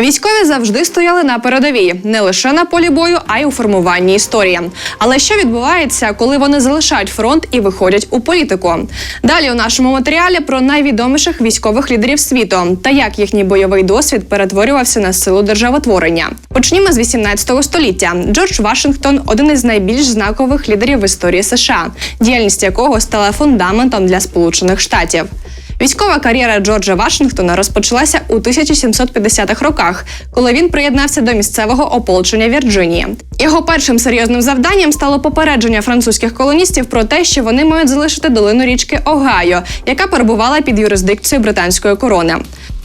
Військові завжди стояли на передовій не лише на полі бою, а й у формуванні історії. Але що відбувається, коли вони залишають фронт і виходять у політику? Далі у нашому матеріалі про найвідоміших військових лідерів світу та як їхній бойовий досвід перетворювався на силу державотворення. Почнімо з 18 століття. Джордж Вашингтон один із найбільш знакових лідерів в історії США, діяльність якого стала фундаментом для Сполучених Штатів. Військова кар'єра Джорджа Вашингтона розпочалася у 1750-х роках, коли він приєднався до місцевого ополчення Вірджинії. Його першим серйозним завданням стало попередження французьких колоністів про те, що вони мають залишити долину річки Огайо, яка перебувала під юрисдикцією британської корони.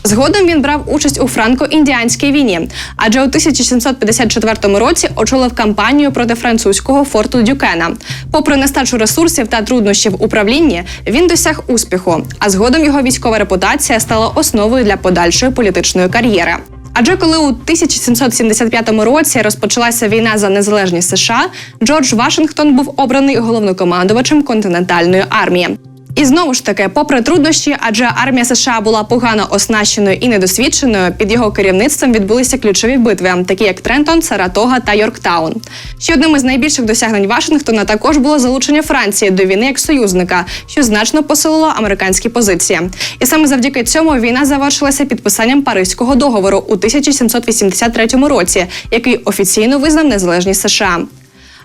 Згодом він брав участь у франко-індіанській війні, адже у 1754 році очолив кампанію проти французького форту Дюкена. Попри нестачу ресурсів та труднощів управлінні, він досяг успіху. А згодом його військова репутація стала основою для подальшої політичної кар'єри. Адже коли у 1775 році розпочалася війна за незалежність США, Джордж Вашингтон був обраний головнокомандувачем континентальної армії. І знову ж таки, попри труднощі, адже армія США була погано оснащеною і недосвідченою, під його керівництвом відбулися ключові битви, такі як Трентон, Саратога та Йорктаун. Ще одним із найбільших досягнень Вашингтона також було залучення Франції до війни як союзника, що значно посилило американські позиції. І саме завдяки цьому війна завершилася підписанням Паризького договору у 1783 році, який офіційно визнав незалежність США.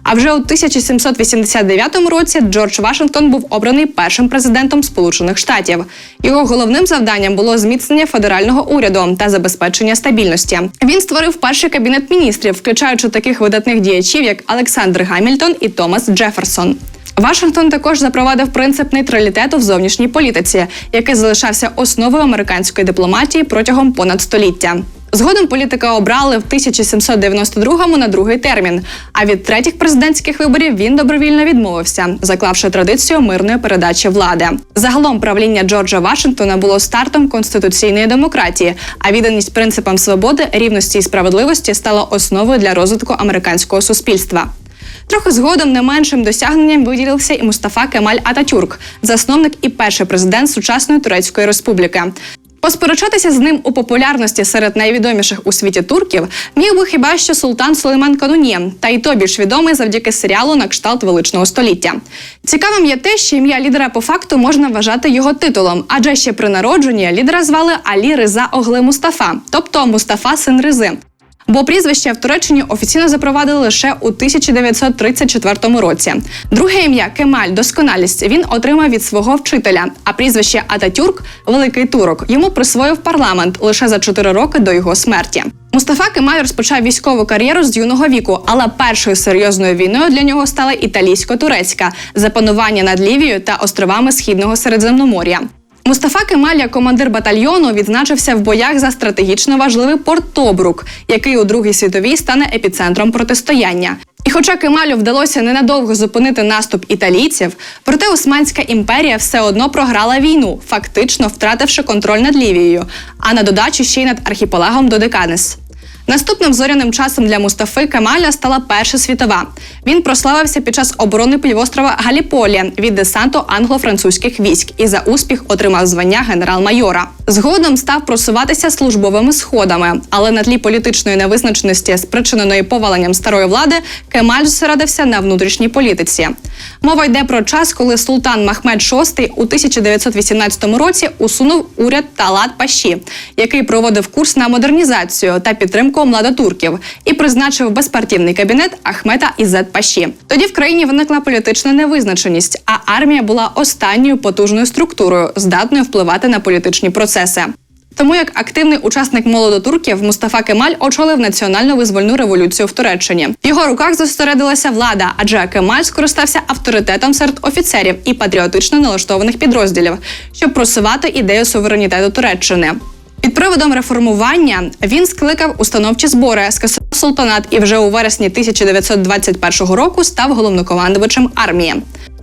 А вже у 1789 році Джордж Вашингтон був обраний першим президентом Сполучених Штатів. Його головним завданням було зміцнення федерального уряду та забезпечення стабільності. Він створив перший кабінет міністрів, включаючи таких видатних діячів, як Олександр Гамільтон і Томас Джеферсон. Вашингтон також запровадив принцип нейтралітету в зовнішній політиці, який залишався основою американської дипломатії протягом понад століття. Згодом політика обрали в 1792-му на другий термін. А від третіх президентських виборів він добровільно відмовився, заклавши традицію мирної передачі влади. Загалом правління Джорджа Вашингтона було стартом конституційної демократії, а відданість принципам свободи, рівності і справедливості стала основою для розвитку американського суспільства. Трохи згодом не меншим досягненням виділився і Мустафа Кемаль Ататюрк, засновник і перший президент сучасної Турецької республіки. Посперечатися з ним у популярності серед найвідоміших у світі турків міг би хіба що султан Сулейман Кануні, та й то більш відомий завдяки серіалу на кшталт величного століття. Цікавим є те, що ім'я лідера по факту можна вважати його титулом, адже ще при народженні лідера звали Алі Риза Огле Мустафа, тобто Мустафа син Ризи. Бо прізвище в Туреччині офіційно запровадили лише у 1934 році. Друге ім'я Кемаль досконалість він отримав від свого вчителя. А прізвище Ататюрк Великий Турок йому присвоїв парламент лише за 4 роки до його смерті. Мустафа Кемаль розпочав військову кар'єру з юного віку, але першою серйозною війною для нього стала італійсько-турецька за панування над Лівією та островами Східного Середземномор'я. Мустафа Кемаль, як командир батальйону, відзначився в боях за стратегічно важливий порт Тобрук, який у Другій світовій стане епіцентром протистояння. І хоча Кемалю вдалося ненадовго зупинити наступ італійців, проте Османська імперія все одно програла війну, фактично втративши контроль над Лівією, а на додачу ще й над архіпелагом Додеканес. Наступним зоряним часом для Мустафи Кемаля стала Перша світова. Він прославився під час оборони півострова Галіполі від десанту англо-французьких військ і за успіх отримав звання генерал-майора. Згодом став просуватися службовими сходами, але на тлі політичної невизначеності, спричиненої поваленням старої влади, Кемаль зосередився на внутрішній політиці. Мова йде про час, коли султан Махмед VI у 1918 році усунув уряд Талат Паші, який проводив курс на модернізацію та підтримку младотурків, і призначив безпартійний кабінет Ахмета Ізет Паші. Тоді в країні виникла політична невизначеність, а армія була останньою потужною структурою, здатною впливати на політичні процеси. Тому як активний учасник молодотурків Мустафа Кемаль очолив національну визвольну революцію в Туреччині. В його руках зосередилася влада, адже Кемаль скористався авторитетом серед офіцерів і патріотично налаштованих підрозділів, щоб просувати ідею суверенітету Туреччини. Під приводом реформування він скликав установчі збори, скасував султанат і вже у вересні 1921 року став головнокомандувачем армії.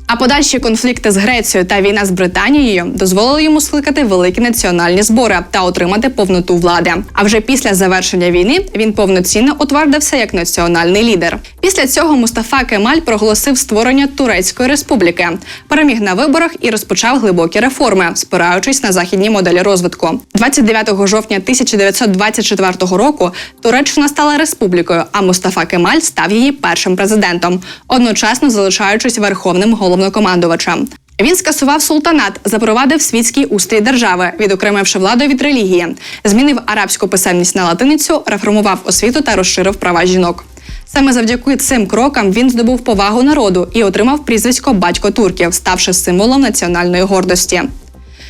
А подальші конфлікти з Грецією та війна з Британією дозволили йому скликати великі національні збори та отримати повноту влади. А вже після завершення війни він повноцінно утвердився як національний лідер. Після цього Мустафа Кемаль проголосив створення Турецької республіки, переміг на виборах і розпочав глибокі реформи, спираючись на західні моделі розвитку. 29 жовтня 1924 року Туреччина стала республікою, а Мустафа Кемаль став її першим президентом, одночасно залишаючись верховним головнокомандувачем. Він скасував султанат, запровадив світський устрій держави, відокремивши владу від релігії, змінив арабську писемність на латиницю, реформував освіту та розширив права жінок. Саме завдяки цим крокам він здобув повагу народу і отримав прізвисько батько турків, ставши символом національної гордості.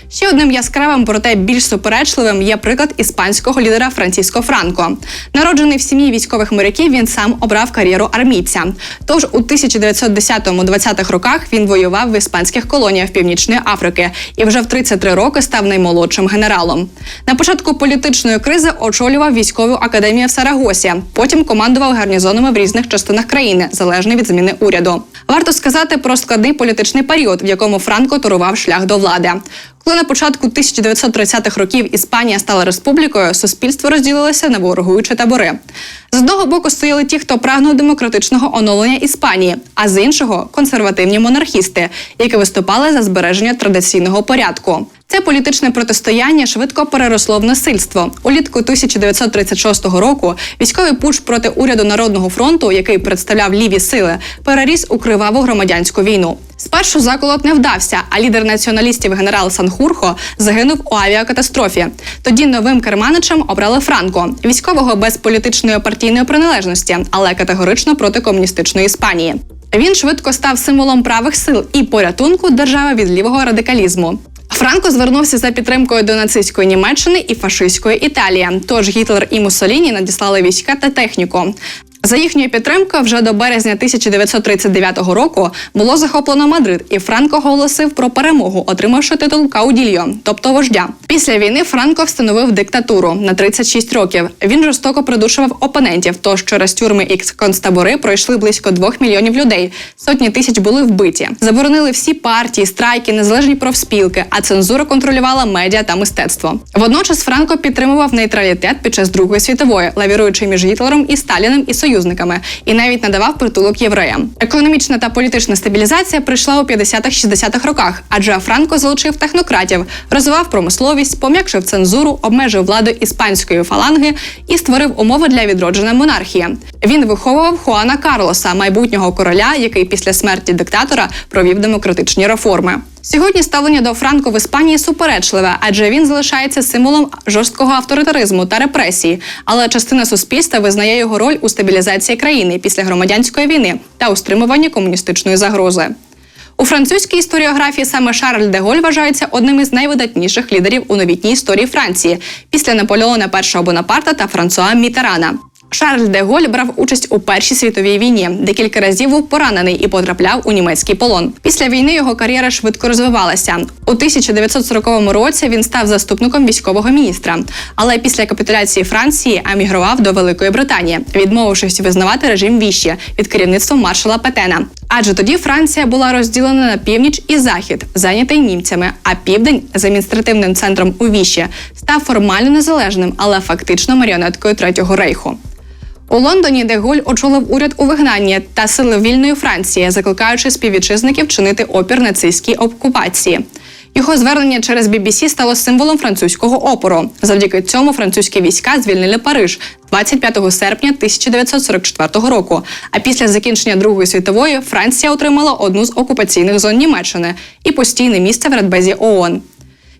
Ще одним яскравим, проте більш суперечливим є приклад іспанського лідера Франциско Франко. Народжений в сім'ї військових моряків, він сам обрав кар'єру армійця. Тож у 1910-20-х роках він воював в іспанських колоніях Північної Африки і вже в 33 роки став наймолодшим генералом. На початку політичної кризи очолював військову академію в Сарагосі. Потім командував гарнізонами в різних частинах країни, залежно від зміни уряду. Варто сказати про складний політичний період, в якому Франко турував шлях до влади. Коли на початку 1930-х років Іспанія стала республікою, суспільство розділилося на ворогуючі табори. З одного боку стояли ті, хто прагнув демократичного оновлення Іспанії, а з іншого консервативні монархісти, які виступали за збереження традиційного порядку. Це політичне протистояння швидко переросло в насильство. Улітку 1936 року військовий пуч проти уряду Народного фронту, який представляв ліві сили, переріс у криваву громадянську війну. Спершу заколот не вдався, а лідер націоналістів генерал Санхурхо загинув у авіакатастрофі. Тоді новим керманичем обрали Франко, військового без політичної партійної приналежності, але категорично проти комуністичної Іспанії. Він швидко став символом правих сил і порятунку держави від лівого радикалізму. Франко звернувся за підтримкою до нацистської Німеччини і фашистської Італії. Тож Гітлер і Муссоліні надіслали війська та техніку. За їхньою підтримкою, вже до березня 1939 року було захоплено Мадрид, і Франко оголосив про перемогу, отримавши титул Каудільо, тобто вождя. Після війни Франко встановив диктатуру на 36 років. Він жорстоко придушував опонентів. Тож через тюрми і концтабори пройшли близько двох мільйонів людей. Сотні тисяч були вбиті. Заборонили всі партії, страйки, незалежні профспілки, а цензура контролювала медіа та мистецтво. Водночас Франко підтримував нейтралітет під час Другої світової, лавіруючи між Гітлером і Сталіним і союзниками, і навіть надавав притулок євреям. Економічна та політична стабілізація прийшла у 50-60-х роках, адже Франко залучив технократів, розвивав промисловість, пом'якшив цензуру, обмежив владу іспанської фаланги і створив умови для відродження монархії. Він виховував Хуана Карлоса, майбутнього короля, який після смерті диктатора провів демократичні реформи. Сьогодні ставлення до Франко в Іспанії суперечливе, адже він залишається символом жорсткого авторитаризму та репресії. Але частина суспільства визнає його роль у стабілізації країни після громадянської війни та у стримуванні комуністичної загрози. У французькій історіографії саме Шарль де Голь вважається одним із найвидатніших лідерів у новітній історії Франції після Наполеона І Бонапарта та Франсуа Мітерана. Шарль де Голь брав участь у Першій світовій війні, декілька разів був поранений і потрапляв у німецький полон. Після війни його кар'єра швидко розвивалася. У 1940 році він став заступником військового міністра, але після капітуляції Франції емігрував до Великої Британії, відмовившись визнавати режим віщі під керівництвом маршала Петена. Адже тоді Франція була розділена на північ і захід, зайнятий німцями, а південь з адміністративним центром у Віші став формально незалежним, але фактично маріонеткою Третього рейху. У Лондоні Деголь очолив уряд у вигнанні та сили вільної Франції, закликаючи співвітчизників чинити опір нацистській окупації. Його звернення через BBC стало символом французького опору. Завдяки цьому французькі війська звільнили Париж 25 серпня 1944 року. А після закінчення Другої світової Франція отримала одну з окупаційних зон Німеччини і постійне місце в Радбезі ООН.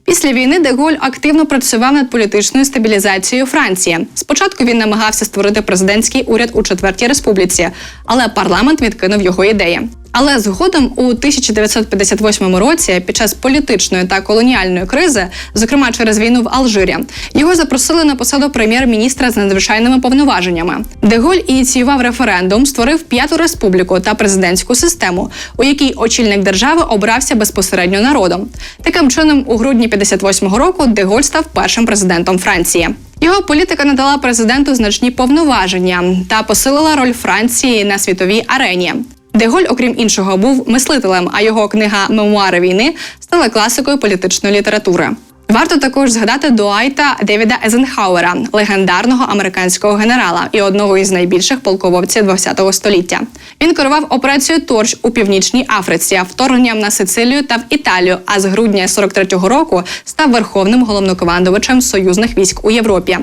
Після війни Деголь активно працював над політичною стабілізацією Франції. Спочатку він намагався створити президентський уряд у четвертій республіці, але парламент відкинув його ідеї. Але згодом у 1958 році, під час політичної та колоніальної кризи, зокрема через війну в Алжирі, його запросили на посаду прем'єр-міністра з надзвичайними повноваженнями. Деголь ініціював референдум, створив п'яту республіку та президентську систему, у якій очільник держави обрався безпосередньо народом. Таким чином, у грудні 58-го року Деголь став першим президентом Франції. Його політика надала президенту значні повноваження та посилила роль Франції на світовій арені. Деголь, окрім іншого, був мислителем, а його книга Мемуари війни стала класикою політичної літератури. Варто також згадати Дуайта Девіда Езенхауера, легендарного американського генерала і одного із найбільших полководців ХХ століття. Він керував операцією Торч у північній Африці, вторгненням на Сицилію та в Італію. А з грудня 43-го року став верховним головнокомандувачем союзних військ у Європі.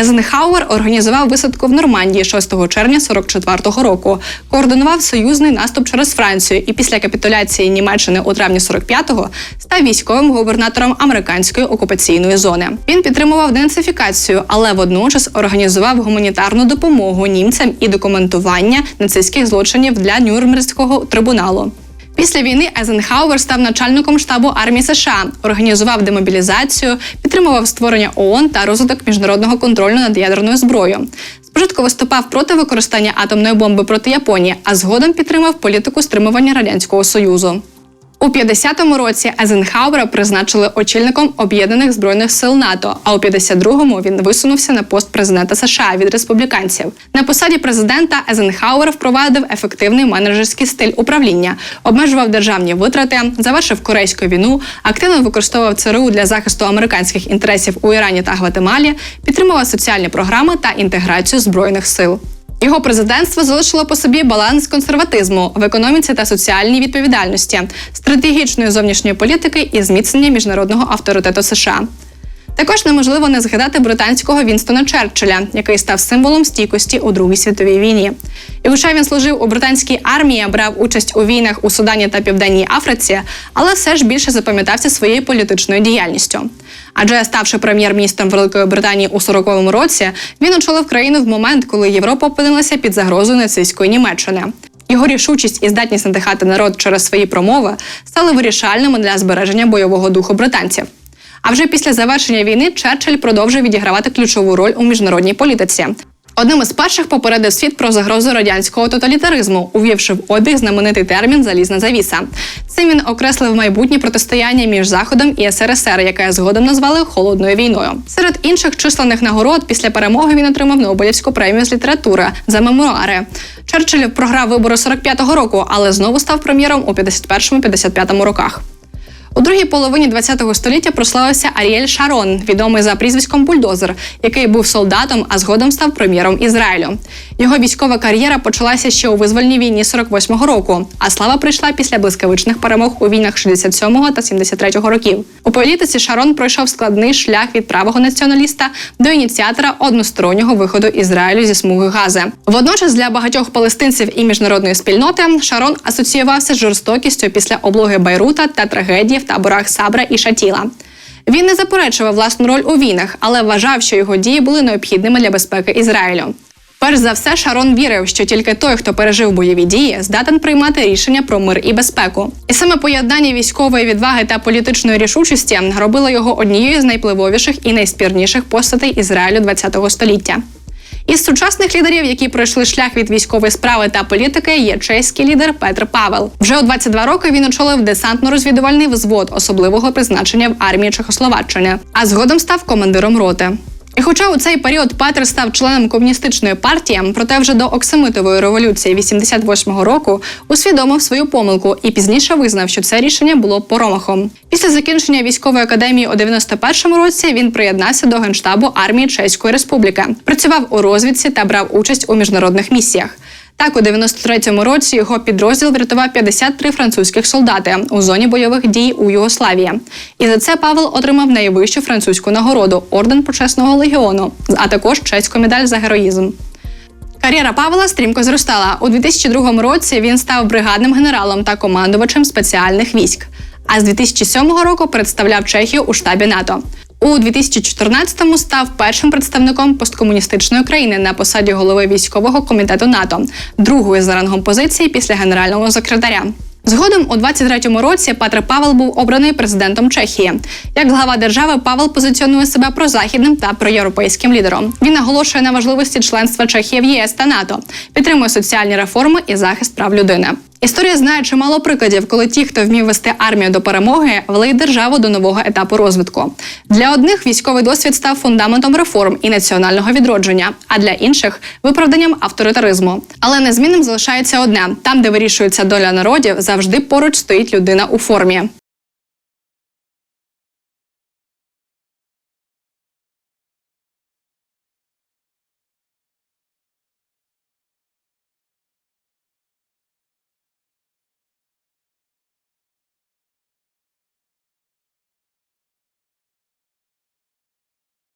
Езенхауер організував висадку в Нормандії 6 червня 44-го року, координував союзний наступ через Францію і після капітуляції Німеччини у травні 45-го став військовим губернатором американської окупаційної зони. Він підтримував денацифікацію, але водночас організував гуманітарну допомогу німцям і документування нацистських злочинів для Нюрнберзького трибуналу. Після війни Езенхауер став начальником штабу армії США, організував демобілізацію, підтримував створення ООН та розвиток міжнародного контролю над ядерною зброєю. Спочатку виступав проти використання атомної бомби проти Японії, а згодом підтримав політику стримування радянського союзу. У 50-му році Езенхауера призначили очільником об'єднаних збройних сил НАТО. А у 52-му він висунувся на пост президента США від республіканців. На посаді президента Езенхауер впровадив ефективний менеджерський стиль управління, обмежував державні витрати, завершив корейську війну, активно використовував ЦРУ для захисту американських інтересів у Ірані та Гватемалі, підтримував соціальні програми та інтеграцію збройних сил. Його президентство залишило по собі баланс консерватизму в економіці та соціальній відповідальності, стратегічної зовнішньої політики і зміцнення міжнародного авторитету США. Також неможливо не згадати британського Вінстона Черчилля, який став символом стійкості у Другій світовій війні. І хоча він служив у британській армії, брав участь у війнах у Судані та Південній Африці, але все ж більше запам'ятався своєю політичною діяльністю. Адже ставши прем'єр-міністром Великої Британії у 40-му році, він очолив країну в момент, коли Європа опинилася під загрозою нацистської Німеччини. Його рішучість і здатність надихати народ через свої промови стали вирішальними для збереження бойового духу британців. А вже після завершення війни Черчилль продовжує відігравати ключову роль у міжнародній політиці. Одним із перших попередив світ про загрозу радянського тоталітаризму, увівши в обіг знаменитий термін залізна завіса. Цим він окреслив майбутнє протистояння між Заходом і СРСР, яке згодом назвали холодною війною. Серед інших численних нагород після перемоги він отримав Нобелівську премію з літератури за мемуари. Черчилль програв вибори 45-го року, але знову став прем'єром у 51-55 роках. У другій половині ХХ століття прославився Аріель Шарон, відомий за прізвиськом Бульдозер, який був солдатом, а згодом став прем'єром Ізраїлю. Його військова кар'єра почалася ще у визвольній війні 48-го року, а слава прийшла після блискавичних перемог у війнах 67-го та 73-го років. У політиці Шарон пройшов складний шлях від правого націоналіста до ініціатора одностороннього виходу Ізраїлю зі смуги Гази. Водночас для багатьох палестинців і міжнародної спільноти Шарон асоціювався з жорстокістю після облоги Байрута та трагедії в таборах Сабра і Шатіла. Він не заперечував власну роль у війнах, але вважав, що його дії були необхідними для безпеки Ізраїлю. Перш за все, Шарон вірив, що тільки той, хто пережив бойові дії, здатен приймати рішення про мир і безпеку. І саме поєднання військової відваги та політичної рішучості робило його однією з найпливовіших і найспірніших постатей Ізраїлю ХХ століття. Із сучасних лідерів, які пройшли шлях від військової справи та політики, є чеський лідер Петр Павел. Вже у 22 роки він очолив десантно-розвідувальний взвод особливого призначення в армії Чехословаччини, а згодом став командиром роти. І хоча у цей період Петр став членом комуністичної партії, проте вже до Оксамитової революції 88-го року усвідомив свою помилку і пізніше визнав, що це рішення було поромахом. Після закінчення військової академії у 91-му році він приєднався до генштабу армії Чеської Республіки, працював у розвідці та брав участь у міжнародних місіях. Так, у 93-му році його підрозділ врятував 53 французьких солдати у зоні бойових дій у Югославії. І за це Павел отримав найвищу французьку нагороду орден почесного легіону, а також чеську медаль за героїзм. Кар'єра Павла стрімко зростала. У 2002 році він став бригадним генералом та командувачем спеціальних військ. А з 2007 року представляв Чехію у штабі НАТО. У 2014-му став першим представником посткомуністичної країни на посаді голови військового комітету НАТО, другої за рангом позиції після генерального секретаря. Згодом у 23-му році Петр Павел був обраний президентом Чехії. Як глава держави, Павел позиціонує себе прозахідним та проєвропейським лідером. Він наголошує на важливості членства Чехії в ЄС та НАТО, підтримує соціальні реформи і захист прав людини. Історія знає чимало прикладів, коли ті, хто вмів вести армію до перемоги, вели державу до нового етапу розвитку. Для одних військовий досвід став фундаментом реформ і національного відродження, а для інших виправданням авторитаризму. Але незмінним залишається одне: там, де вирішується доля народів, завжди поруч стоїть людина у формі.